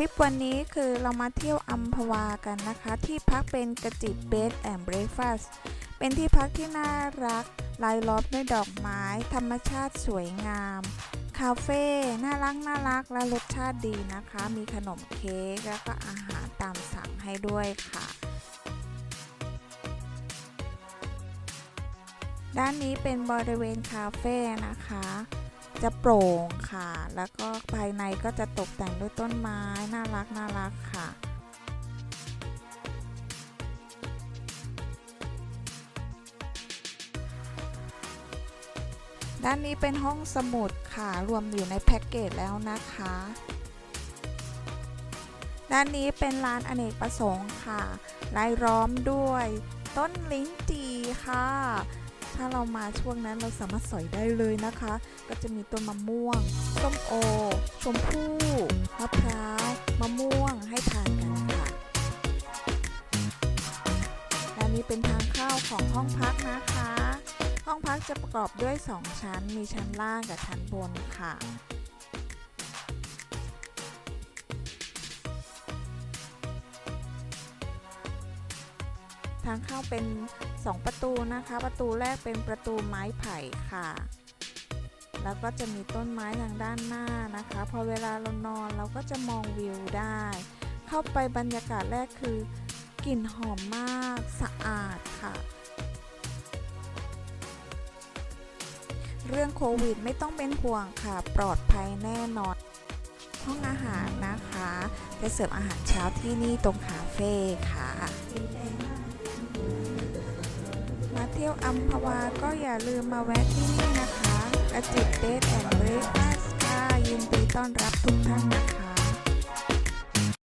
ลิปวันนี้คือเรามาเที่ยวอัมพวากันนะคะ ที่พักเป็นกระจิบเบดแอนด์เบรคฟาสเป็นที่พักที่น่ารักลายล้อมด้วยดอกไม้ ธรรมชาติสวยงาม คาเฟ่น่ารักน่ารักและรสชาติดีนะคะ มีขนมเค้กแล้วก็อาหารตามสั่งให้ด้วยค่ะ ด้านนี้เป็นบริเวณคาเฟ่นะคะ จะโปร่งค่ะ แล้วก็ภายในก็จะตกแต่งด้วยต้นไม้น่ารักน่ารักค่ะ ด้านนี้เป็นห้องสมุดค่ะ รวมอยู่ในแพ็กเกจแล้วนะคะ ด้านนี้เป็นลานอเนกประสงค์ค่ะรายล้อมด้วยต้นลิ้นจีค่ะ ถ้าเรามาช่วงนั้นเราสามารถสอยได้เลยนะคะ ก็จะมีต้นมะม่วง ส้มโอ ชมพู่มะพร้าวมะม่วงให้ทานกันค่ะและนี้เป็นทางเข้าของห้องพักนะคะ ห้องพักจะประกอบด้วย 2 ชั้น มีชั้นล่างกับชั้นบนค่ะางเข้าเป็น 2 ประตูนะคะ ประตูแรกเป็นประตูไม้ไผ่ค่ะ แล้วก็จะมีต้นไม้ทางด้านหน้านะคะ พอเวลาเรานอนเราก็จะมองวิวได้ เข้าไปบรรยากาศแรกคือกลิ่นหอมมากสะอาดค่ะ เรื่องโควิดไม่ต้องเป็นห่วงค่ะ ปลอดภัยแน่นอน ห้องอาหารนะคะ จะเสิร์ฟอาหารเช้าที่นี่ตรงคาเฟ่ค่ะมา เที่ยวอัมพวาก็อย่าลืมมาแวะที่นี่นะคะกระจิตเบสแอนด์เบรคฟาสค่ะยินดีต้อนรับทุกท่านนะคะ